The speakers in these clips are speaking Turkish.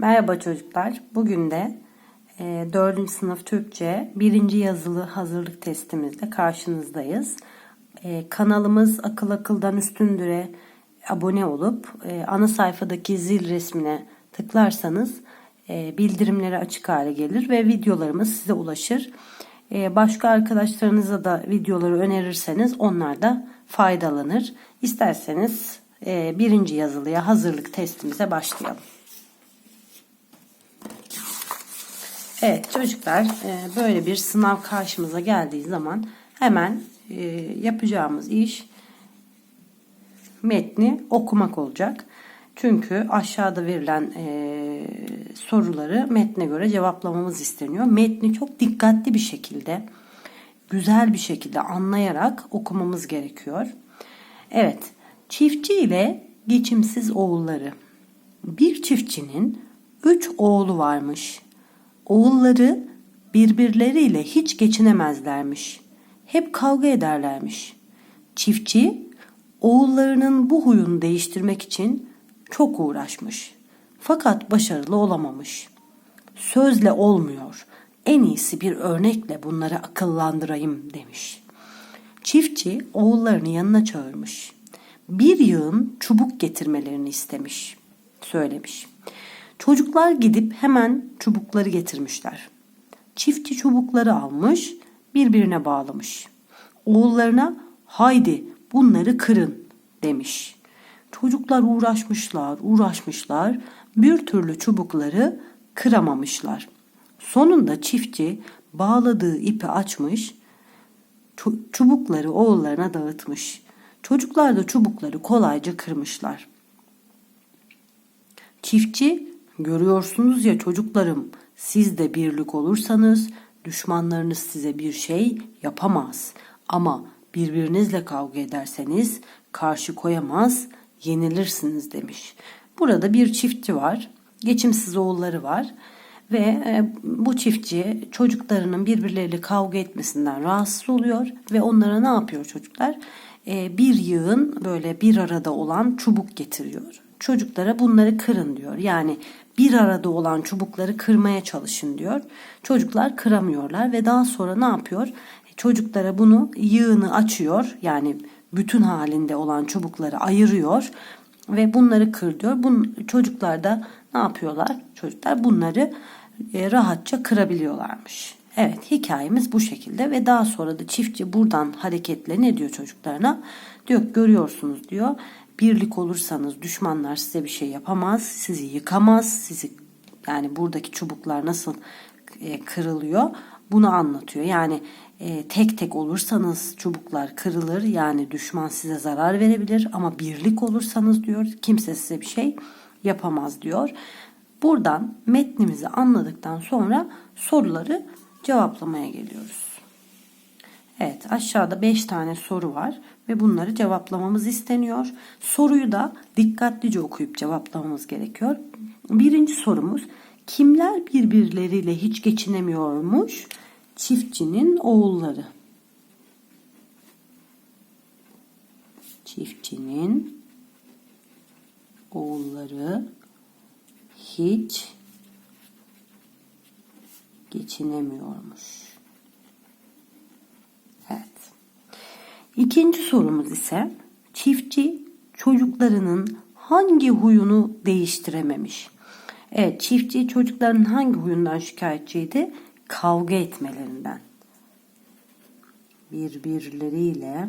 Merhaba çocuklar. Bugün de e, 4. sınıf Türkçe 1. yazılı hazırlık testimizle karşınızdayız. E, kanalımız Akıl Akıldan Üstündür'e abone olup e, ana sayfadaki zil resmine tıklarsanız e, bildirimleri açık hale gelir ve videolarımız size ulaşır. E, başka arkadaşlarınıza da videoları önerirseniz onlar da faydalanır. İsterseniz e, birinci yazılıya hazırlık testimize başlayalım. Evet çocuklar e, böyle bir sınav karşımıza geldiği zaman hemen e, yapacağımız iş metni okumak olacak. Çünkü aşağıda verilen e, soruları metne göre cevaplamamız isteniyor. Metni çok dikkatli bir şekilde, güzel bir şekilde anlayarak okumamız gerekiyor. Evet, çiftçi ile geçimsiz oğulları. Bir çiftçinin üç oğlu varmış. Oğulları birbirleriyle hiç geçinemezlermiş. Hep kavga ederlermiş. Çiftçi oğullarının bu huyunu değiştirmek için çok uğraşmış. Fakat başarılı olamamış. Sözle olmuyor. En iyisi bir örnekle bunları akıllandırayım demiş. Çiftçi oğullarını yanına çağırmış. Bir yığın çubuk getirmelerini istemiş. Söylemiş. Çocuklar gidip hemen çubukları getirmişler. Çiftçi çubukları almış, birbirine bağlamış. Oğullarına haydi bunları kırın demiş. Çocuklar uğraşmışlar, uğraşmışlar, bir türlü çubukları kıramamışlar. Sonunda çiftçi bağladığı ipi açmış, çubukları oğullarına dağıtmış. Çocuklar da çubukları kolayca kırmışlar. Çiftçi Görüyorsunuz ya çocuklarım, siz de birlik olursanız düşmanlarınız size bir şey yapamaz. Ama birbirinizle kavga ederseniz karşı koyamaz, yenilirsiniz demiş. Burada bir çiftçi var, geçimsiz oğulları var ve e, bu çiftçi çocuklarının birbirleriyle kavga etmesinden rahatsız oluyor ve onlara ne yapıyor çocuklar? E, bir yığın böyle bir arada olan çubuk getiriyor. Çocuklara bunları kırın diyor. Yani bir arada olan çubukları kırmaya çalışın diyor. Çocuklar kıramıyorlar ve daha sonra ne yapıyor? Çocuklara bunu yığını açıyor. Yani bütün halinde olan çubukları ayırıyor ve bunları kır diyor. Bun, çocuklar da ne yapıyorlar? Çocuklar bunları e, rahatça kırabiliyorlarmış. Evet hikayemiz bu şekilde ve daha sonra da çiftçi buradan hareketle ne diyor çocuklarına? Diyor görüyorsunuz diyor birlik olursanız düşmanlar size bir şey yapamaz, sizi yıkamaz, sizi yani buradaki çubuklar nasıl e, kırılıyor bunu anlatıyor. Yani e, tek tek olursanız çubuklar kırılır yani düşman size zarar verebilir ama birlik olursanız diyor kimse size bir şey yapamaz diyor. Buradan metnimizi anladıktan sonra soruları cevaplamaya geliyoruz. Evet aşağıda 5 tane soru var ve bunları cevaplamamız isteniyor. Soruyu da dikkatlice okuyup cevaplamamız gerekiyor. Birinci sorumuz kimler birbirleriyle hiç geçinemiyormuş? Çiftçinin oğulları. Çiftçinin oğulları hiç geçinemiyormuş. İkinci sorumuz ise çiftçi çocuklarının hangi huyunu değiştirememiş? Evet çiftçi çocukların hangi huyundan şikayetçiydi? Kavga etmelerinden. Birbirleriyle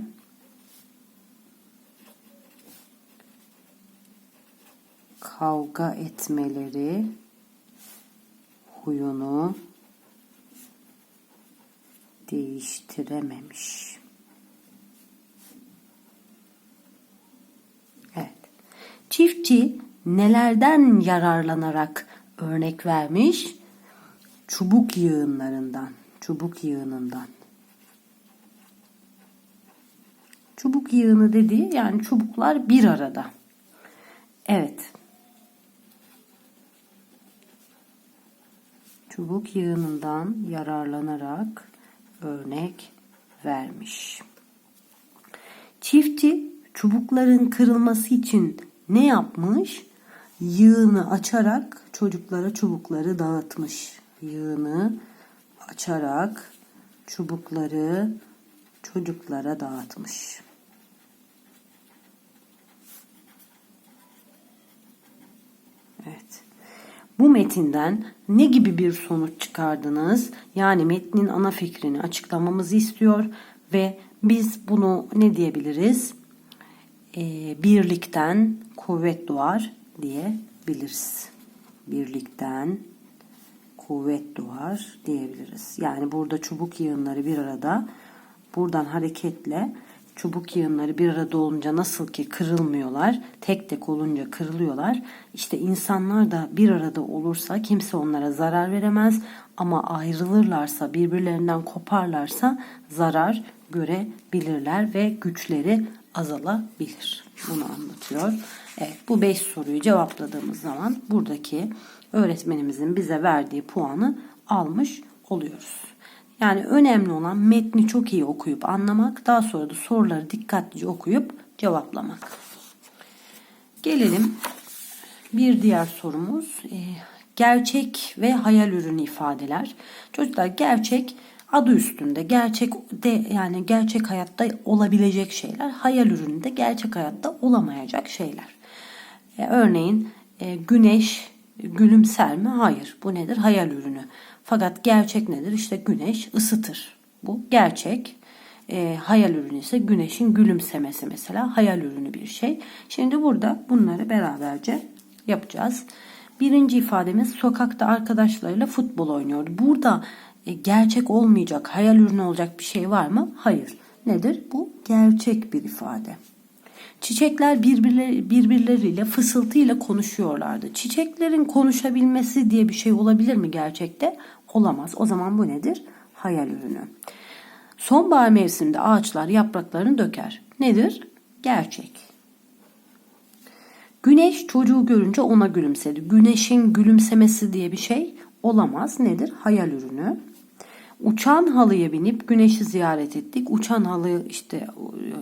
kavga etmeleri huyunu değiştirememiş. Çiftçi nelerden yararlanarak örnek vermiş? Çubuk yığınlarından, çubuk yığınından. Çubuk yığını dediği yani çubuklar bir arada. Evet. Çubuk yığınından yararlanarak örnek vermiş. Çiftçi çubukların kırılması için ne yapmış? yığını açarak çocuklara çubukları dağıtmış. Yığını açarak çubukları çocuklara dağıtmış. Evet. Bu metinden ne gibi bir sonuç çıkardınız? Yani metnin ana fikrini açıklamamızı istiyor ve biz bunu ne diyebiliriz? Ee, birlikten kuvvet doğar diyebiliriz. Birlikten kuvvet doğar diyebiliriz. Yani burada çubuk yığınları bir arada buradan hareketle çubuk yığınları bir arada olunca nasıl ki kırılmıyorlar, tek tek olunca kırılıyorlar. İşte insanlar da bir arada olursa kimse onlara zarar veremez ama ayrılırlarsa, birbirlerinden koparlarsa zarar görebilirler ve güçleri azalabilir. Bunu anlatıyor. Evet, bu 5 soruyu cevapladığımız zaman buradaki öğretmenimizin bize verdiği puanı almış oluyoruz. Yani önemli olan metni çok iyi okuyup anlamak, daha sonra da soruları dikkatlice okuyup cevaplamak. Gelelim bir diğer sorumuz. Ee, gerçek ve hayal ürünü ifadeler. Çocuklar gerçek adı üstünde gerçek de yani gerçek hayatta olabilecek şeyler, hayal ürününde gerçek hayatta olamayacak şeyler. Ee, örneğin e, güneş gülümser mi? Hayır. Bu nedir? Hayal ürünü. Fakat gerçek nedir? İşte güneş ısıtır. Bu gerçek. E, hayal ürünü ise güneşin gülümsemesi mesela hayal ürünü bir şey. Şimdi burada bunları beraberce yapacağız. Birinci ifademiz sokakta arkadaşlarıyla futbol oynuyordu. Burada e, gerçek olmayacak, hayal ürünü olacak bir şey var mı? Hayır. Nedir? Bu gerçek bir ifade. Çiçekler birbirleri, birbirleriyle fısıltıyla konuşuyorlardı. Çiçeklerin konuşabilmesi diye bir şey olabilir mi gerçekte? Olamaz. O zaman bu nedir? Hayal ürünü. Sonbahar mevsiminde ağaçlar yapraklarını döker. Nedir? Gerçek. Güneş çocuğu görünce ona gülümsedi. Güneşin gülümsemesi diye bir şey olamaz. Nedir? Hayal ürünü. Uçan halıya binip güneşi ziyaret ettik. Uçan halı işte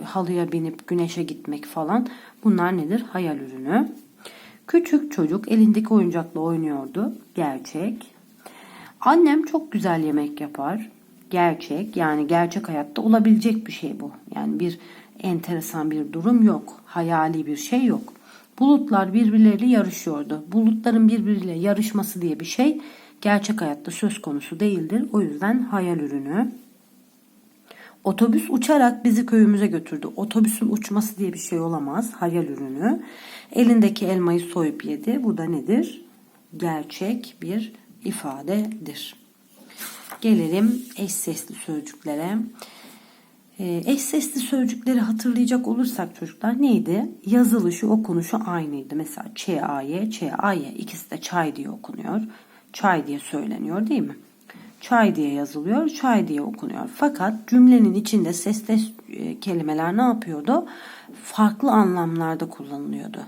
halıya binip güneşe gitmek falan. Bunlar nedir? Hayal ürünü. Küçük çocuk elindeki oyuncakla oynuyordu. Gerçek. Annem çok güzel yemek yapar. Gerçek. Yani gerçek hayatta olabilecek bir şey bu. Yani bir enteresan bir durum yok. Hayali bir şey yok. Bulutlar birbirleriyle yarışıyordu. Bulutların birbiriyle yarışması diye bir şey gerçek hayatta söz konusu değildir. O yüzden hayal ürünü. Otobüs uçarak bizi köyümüze götürdü. Otobüsün uçması diye bir şey olamaz. Hayal ürünü. Elindeki elmayı soyup yedi. Bu da nedir? Gerçek bir ifadedir. Gelelim eş sesli sözcüklere. Ee, eş sesli sözcükleri hatırlayacak olursak çocuklar neydi? Yazılışı, okunuşu aynıydı. Mesela ç-a-y, ç-a-y ikisi de çay diye okunuyor çay diye söyleniyor değil mi? Çay diye yazılıyor, çay diye okunuyor. Fakat cümlenin içinde sesli e, kelimeler ne yapıyordu? Farklı anlamlarda kullanılıyordu.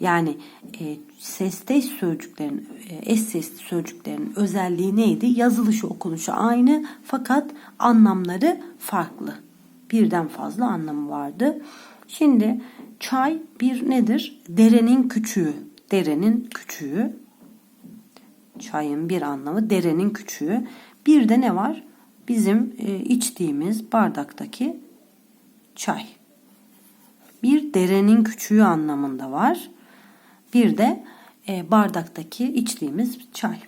Yani e, sesteş sözcüklerin, e, eş sesli sözcüklerin özelliği neydi? Yazılışı, okunuşu aynı fakat anlamları farklı. Birden fazla anlamı vardı. Şimdi çay bir nedir? Derenin küçüğü. Derenin küçüğü. Çayın bir anlamı derenin küçüğü. Bir de ne var? Bizim e, içtiğimiz bardaktaki çay. Bir derenin küçüğü anlamında var. Bir de e, bardaktaki içtiğimiz çay.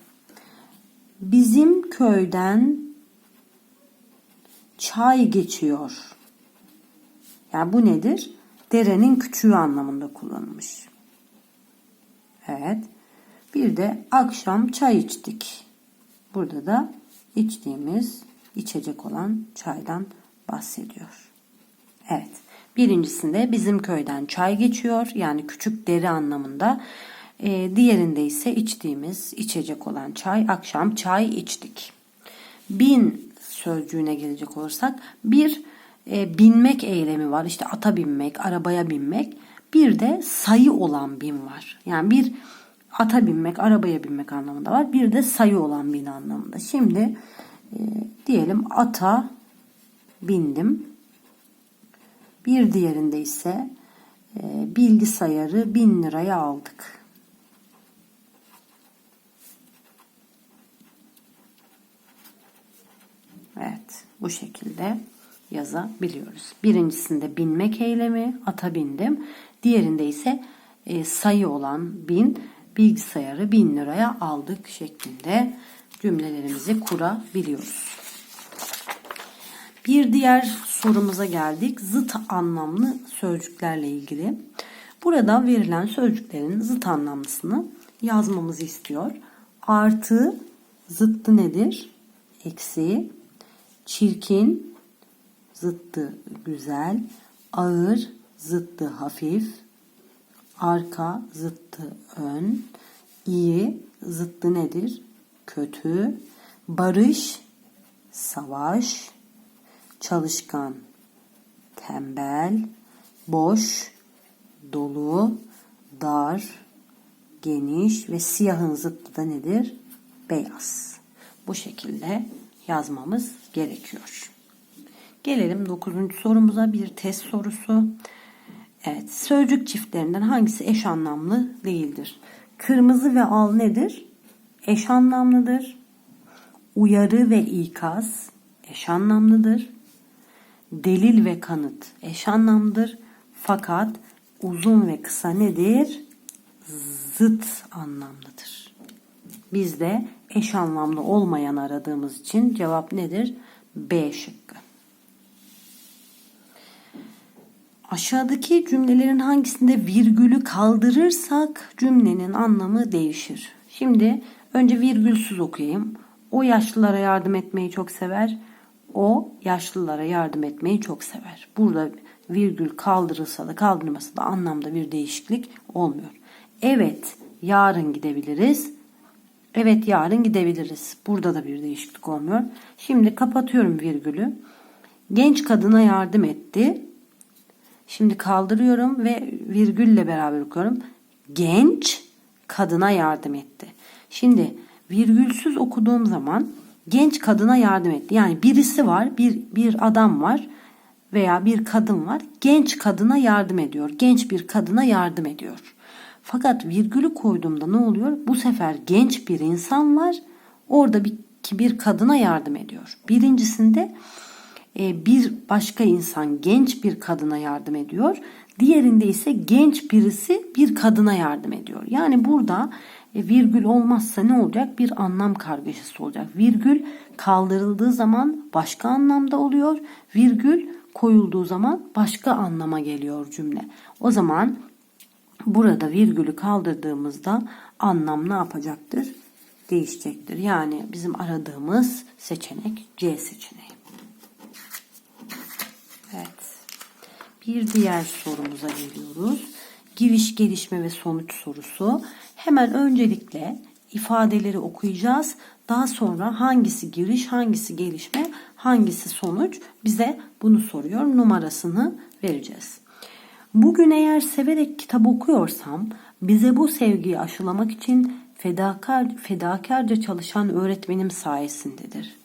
Bizim köyden çay geçiyor. Yani bu nedir? Derenin küçüğü anlamında kullanılmış. Evet. Bir de akşam çay içtik. Burada da içtiğimiz içecek olan çaydan bahsediyor. Evet. Birincisinde bizim köyden çay geçiyor. Yani küçük deri anlamında. Ee, diğerinde ise içtiğimiz içecek olan çay. Akşam çay içtik. Bin sözcüğüne gelecek olursak bir e, binmek eylemi var. İşte ata binmek, arabaya binmek. Bir de sayı olan bin var. Yani bir ata binmek, arabaya binmek anlamında var. Bir de sayı olan bin anlamında. Şimdi e, diyelim ata bindim. Bir diğerinde ise e, bilgisayarı bin liraya aldık. Evet bu şekilde yazabiliyoruz. Birincisinde binmek eylemi ata bindim. Diğerinde ise e, sayı olan bin bilgisayarı bin liraya aldık şeklinde cümlelerimizi kurabiliyoruz. Bir diğer sorumuza geldik. Zıt anlamlı sözcüklerle ilgili. Burada verilen sözcüklerin zıt anlamlısını yazmamızı istiyor. Artı zıttı nedir? Eksi, çirkin, zıttı güzel, ağır, zıttı hafif, arka, zıttı ön, iyi, zıttı nedir? Kötü, barış, savaş, çalışkan, tembel, boş, dolu, dar, geniş ve siyahın zıttı da nedir? Beyaz. Bu şekilde yazmamız gerekiyor. Gelelim 9. sorumuza bir test sorusu. Evet, sözcük çiftlerinden hangisi eş anlamlı değildir? Kırmızı ve al nedir? Eş anlamlıdır. Uyarı ve ikaz eş anlamlıdır. Delil ve kanıt eş anlamlıdır. Fakat uzun ve kısa nedir? Zıt anlamlıdır. Biz de eş anlamlı olmayan aradığımız için cevap nedir? B şıkkı. Aşağıdaki cümlelerin hangisinde virgülü kaldırırsak cümlenin anlamı değişir. Şimdi önce virgülsüz okuyayım. O yaşlılara yardım etmeyi çok sever. O yaşlılara yardım etmeyi çok sever. Burada virgül kaldırılsa da kaldırılmasa da anlamda bir değişiklik olmuyor. Evet yarın gidebiliriz. Evet yarın gidebiliriz. Burada da bir değişiklik olmuyor. Şimdi kapatıyorum virgülü. Genç kadına yardım etti. Şimdi kaldırıyorum ve virgülle beraber okuyorum. Genç kadına yardım etti. Şimdi virgülsüz okuduğum zaman genç kadına yardım etti. Yani birisi var, bir bir adam var veya bir kadın var. Genç kadına yardım ediyor. Genç bir kadına yardım ediyor. Fakat virgülü koyduğumda ne oluyor? Bu sefer genç bir insan var. Orada bir, bir kadına yardım ediyor. Birincisinde bir başka insan genç bir kadına yardım ediyor. Diğerinde ise genç birisi bir kadına yardım ediyor. Yani burada e, virgül olmazsa ne olacak? Bir anlam kargaşası olacak. Virgül kaldırıldığı zaman başka anlamda oluyor. Virgül koyulduğu zaman başka anlama geliyor cümle. O zaman burada virgülü kaldırdığımızda anlam ne yapacaktır? Değişecektir. Yani bizim aradığımız seçenek C seçeneği. Evet. Bir diğer sorumuza geliyoruz. Giriş, gelişme ve sonuç sorusu. Hemen öncelikle ifadeleri okuyacağız. Daha sonra hangisi giriş, hangisi gelişme, hangisi sonuç bize bunu soruyor. Numarasını vereceğiz. Bugün eğer severek kitap okuyorsam bize bu sevgiyi aşılamak için fedakar, fedakarca çalışan öğretmenim sayesindedir.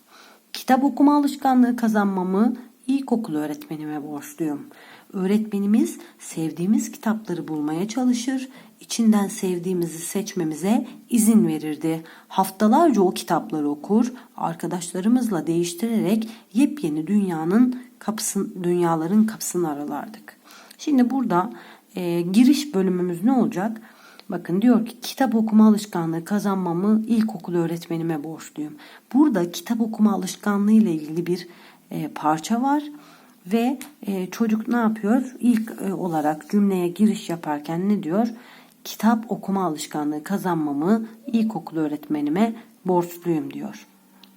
Kitap okuma alışkanlığı kazanmamı ilkokul öğretmenime borçluyum. Öğretmenimiz sevdiğimiz kitapları bulmaya çalışır, içinden sevdiğimizi seçmemize izin verirdi. Haftalarca o kitapları okur, arkadaşlarımızla değiştirerek yepyeni dünyanın kapısın, dünyaların kapısını aralardık. Şimdi burada e, giriş bölümümüz ne olacak? Bakın diyor ki kitap okuma alışkanlığı kazanmamı ilkokul öğretmenime borçluyum. Burada kitap okuma alışkanlığı ile ilgili bir e, parça var ve e, çocuk ne yapıyor? İlk e, olarak cümleye giriş yaparken ne diyor? Kitap okuma alışkanlığı kazanmamı ilkokul öğretmenime borçluyum diyor.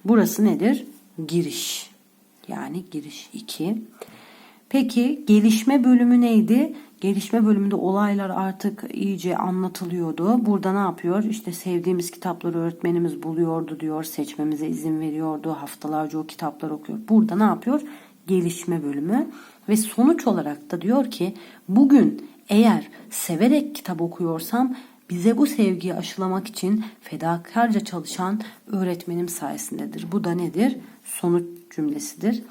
Burası nedir? Giriş. Yani giriş 2. Peki gelişme bölümü neydi? Gelişme bölümünde olaylar artık iyice anlatılıyordu. Burada ne yapıyor? İşte sevdiğimiz kitapları öğretmenimiz buluyordu diyor. Seçmemize izin veriyordu. Haftalarca o kitaplar okuyor. Burada ne yapıyor? Gelişme bölümü. Ve sonuç olarak da diyor ki bugün eğer severek kitap okuyorsam bize bu sevgiyi aşılamak için fedakarca çalışan öğretmenim sayesindedir. Bu da nedir? Sonuç cümlesidir.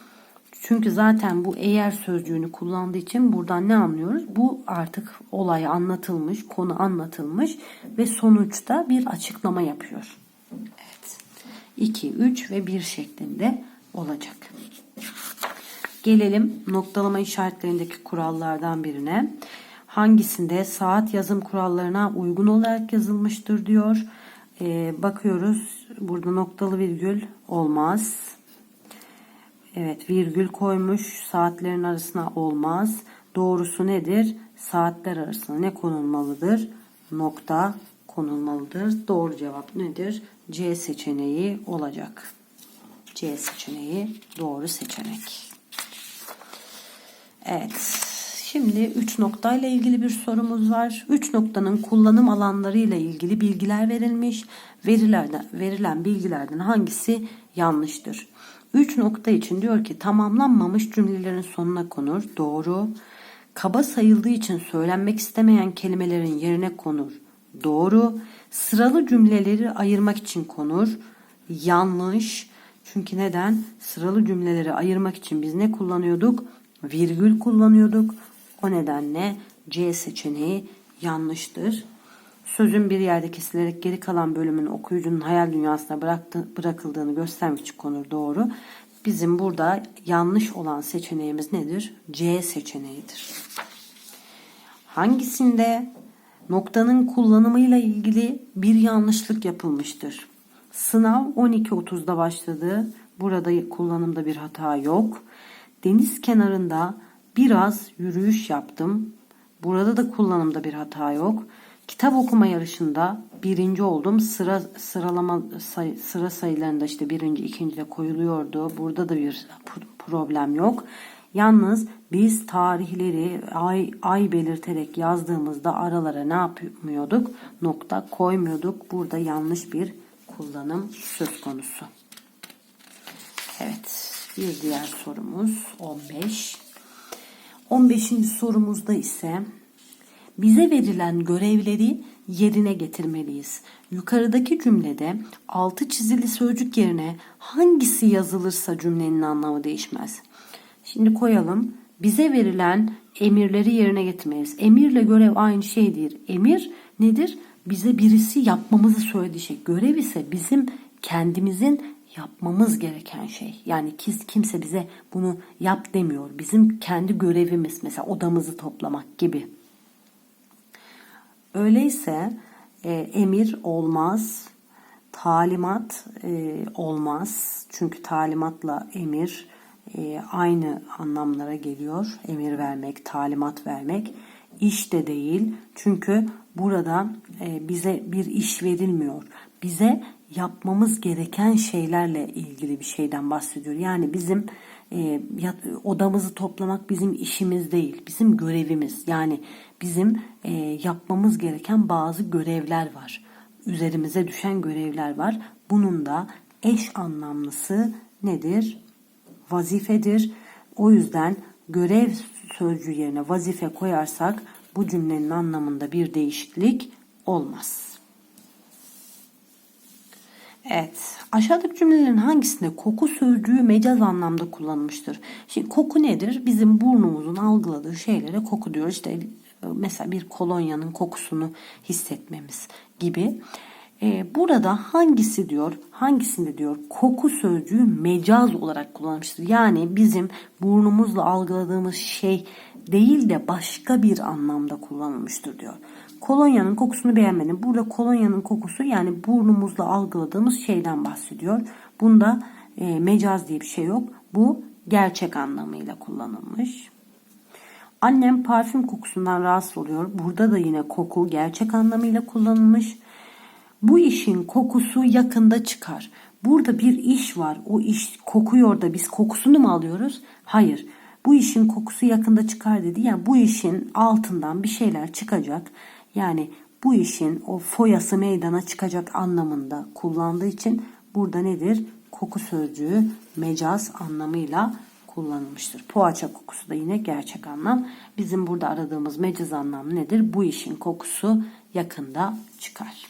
Çünkü zaten bu eğer sözcüğünü kullandığı için buradan ne anlıyoruz? Bu artık olay anlatılmış, konu anlatılmış ve sonuçta bir açıklama yapıyor. Evet. 2, 3 ve 1 şeklinde olacak. Gelelim noktalama işaretlerindeki kurallardan birine. Hangisinde saat yazım kurallarına uygun olarak yazılmıştır diyor. Ee, bakıyoruz. Burada noktalı virgül olmaz. Evet virgül koymuş. Saatlerin arasına olmaz. Doğrusu nedir? Saatler arasına ne konulmalıdır? Nokta konulmalıdır. Doğru cevap nedir? C seçeneği olacak. C seçeneği doğru seçenek. Evet. Şimdi 3 noktayla ilgili bir sorumuz var. 3 noktanın kullanım alanlarıyla ilgili bilgiler verilmiş. Verilerden verilen bilgilerden hangisi yanlıştır? 3 nokta için diyor ki tamamlanmamış cümlelerin sonuna konur. Doğru. Kaba sayıldığı için söylenmek istemeyen kelimelerin yerine konur. Doğru. Sıralı cümleleri ayırmak için konur. Yanlış. Çünkü neden? Sıralı cümleleri ayırmak için biz ne kullanıyorduk? Virgül kullanıyorduk. O nedenle C seçeneği yanlıştır. Sözün bir yerde kesilerek geri kalan bölümün okuyucunun hayal dünyasına bıraktı, bırakıldığını göstermek için konur doğru. Bizim burada yanlış olan seçeneğimiz nedir? C seçeneğidir. Hangisinde noktanın kullanımıyla ilgili bir yanlışlık yapılmıştır? Sınav 12.30'da başladı. Burada kullanımda bir hata yok. Deniz kenarında biraz yürüyüş yaptım. Burada da kullanımda bir hata yok. Kitap okuma yarışında birinci oldum. Sıra sıralama say, sıra sayılarında işte birinci, ikinci de koyuluyordu. Burada da bir problem yok. Yalnız biz tarihleri ay, ay belirterek yazdığımızda aralara ne yapmıyorduk? Nokta koymuyorduk. Burada yanlış bir kullanım söz konusu. Evet, bir diğer sorumuz 15. 15. sorumuzda ise bize verilen görevleri yerine getirmeliyiz. Yukarıdaki cümlede altı çizili sözcük yerine hangisi yazılırsa cümlenin anlamı değişmez. Şimdi koyalım. Bize verilen emirleri yerine getirmeliyiz. Emirle görev aynı şeydir. Emir nedir? Bize birisi yapmamızı söylediği şey. Görev ise bizim kendimizin yapmamız gereken şey. Yani kimse bize bunu yap demiyor. Bizim kendi görevimiz mesela odamızı toplamak gibi. Öyleyse e, emir olmaz, talimat e, olmaz. Çünkü talimatla emir e, aynı anlamlara geliyor. Emir vermek, talimat vermek. İş de değil. Çünkü burada e, bize bir iş verilmiyor. Bize yapmamız gereken şeylerle ilgili bir şeyden bahsediyor. Yani bizim e, odamızı toplamak bizim işimiz değil, bizim görevimiz. Yani bizim e, yapmamız gereken bazı görevler var. Üzerimize düşen görevler var. Bunun da eş anlamlısı nedir? Vazifedir. O yüzden görev sözcüğü yerine vazife koyarsak bu cümlenin anlamında bir değişiklik olmaz. Evet. Aşağıdaki cümlelerin hangisinde koku sözcüğü mecaz anlamda kullanılmıştır? Şimdi koku nedir? Bizim burnumuzun algıladığı şeylere koku diyoruz. İşte mesela bir kolonyanın kokusunu hissetmemiz gibi. Ee, burada hangisi diyor, hangisinde diyor koku sözcüğü mecaz olarak kullanılmıştır. Yani bizim burnumuzla algıladığımız şey değil de başka bir anlamda kullanılmıştır diyor. Kolonyanın kokusunu beğenmedim. Burada kolonyanın kokusu yani burnumuzla algıladığımız şeyden bahsediyor. Bunda e, mecaz diye bir şey yok. Bu gerçek anlamıyla kullanılmış. Annem parfüm kokusundan rahatsız oluyor. Burada da yine koku gerçek anlamıyla kullanılmış. Bu işin kokusu yakında çıkar. Burada bir iş var. O iş kokuyor da biz kokusunu mu alıyoruz? Hayır. Bu işin kokusu yakında çıkar dedi. Yani bu işin altından bir şeyler çıkacak. Yani bu işin o foyası meydana çıkacak anlamında kullandığı için burada nedir? Koku sözcüğü mecaz anlamıyla kullanılmıştır. Poğaça kokusu da yine gerçek anlam. Bizim burada aradığımız mecaz anlam nedir? Bu işin kokusu yakında çıkar.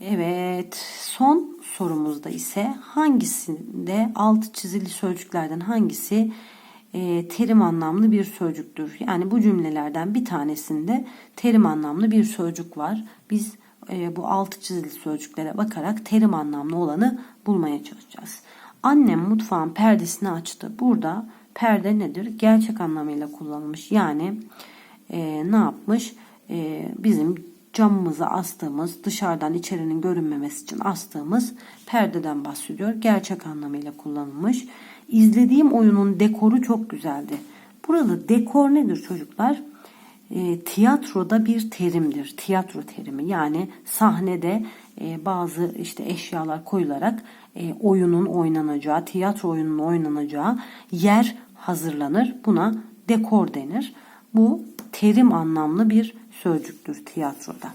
Evet, son sorumuzda ise hangisinde altı çizili sözcüklerden hangisi e, terim anlamlı bir sözcüktür. Yani bu cümlelerden bir tanesinde terim anlamlı bir sözcük var. Biz e, bu altı çizili sözcüklere bakarak terim anlamlı olanı bulmaya çalışacağız. Annem mutfağın perdesini açtı. Burada perde nedir? Gerçek anlamıyla kullanılmış. Yani e, ne yapmış? E, bizim camımıza astığımız, dışarıdan içerinin görünmemesi için astığımız perdeden bahsediyor. Gerçek anlamıyla kullanılmış. İzlediğim oyunun dekoru çok güzeldi. Burada dekor nedir çocuklar? E, tiyatroda bir terimdir. Tiyatro terimi. Yani sahnede e, bazı işte eşyalar koyularak e, oyunun oynanacağı, tiyatro oyunun oynanacağı yer hazırlanır. Buna dekor denir. Bu terim anlamlı bir sözcüktür tiyatroda.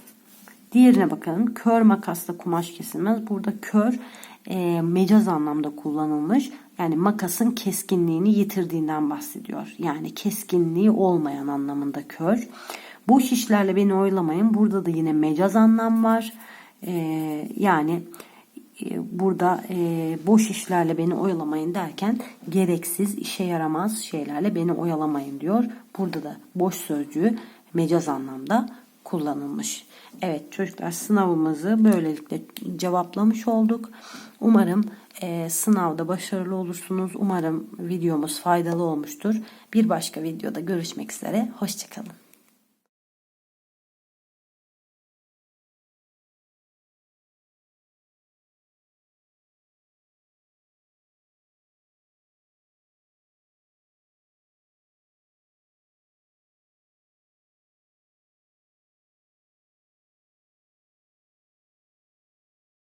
Diğerine bakalım. Kör makasla kumaş kesilmez. Burada kör e, mecaz anlamda kullanılmış. Yani makasın keskinliğini yitirdiğinden bahsediyor. Yani keskinliği olmayan anlamında kör. Boş işlerle beni oylamayın. Burada da yine mecaz anlam var. E, yani e, burada e, boş işlerle beni oyalamayın derken gereksiz işe yaramaz şeylerle beni oyalamayın diyor. Burada da boş sözcüğü mecaz anlamda kullanılmış. Evet çocuklar sınavımızı böylelikle cevaplamış olduk. Umarım e, sınavda başarılı olursunuz. Umarım videomuz faydalı olmuştur. Bir başka videoda görüşmek üzere. Hoşçakalın.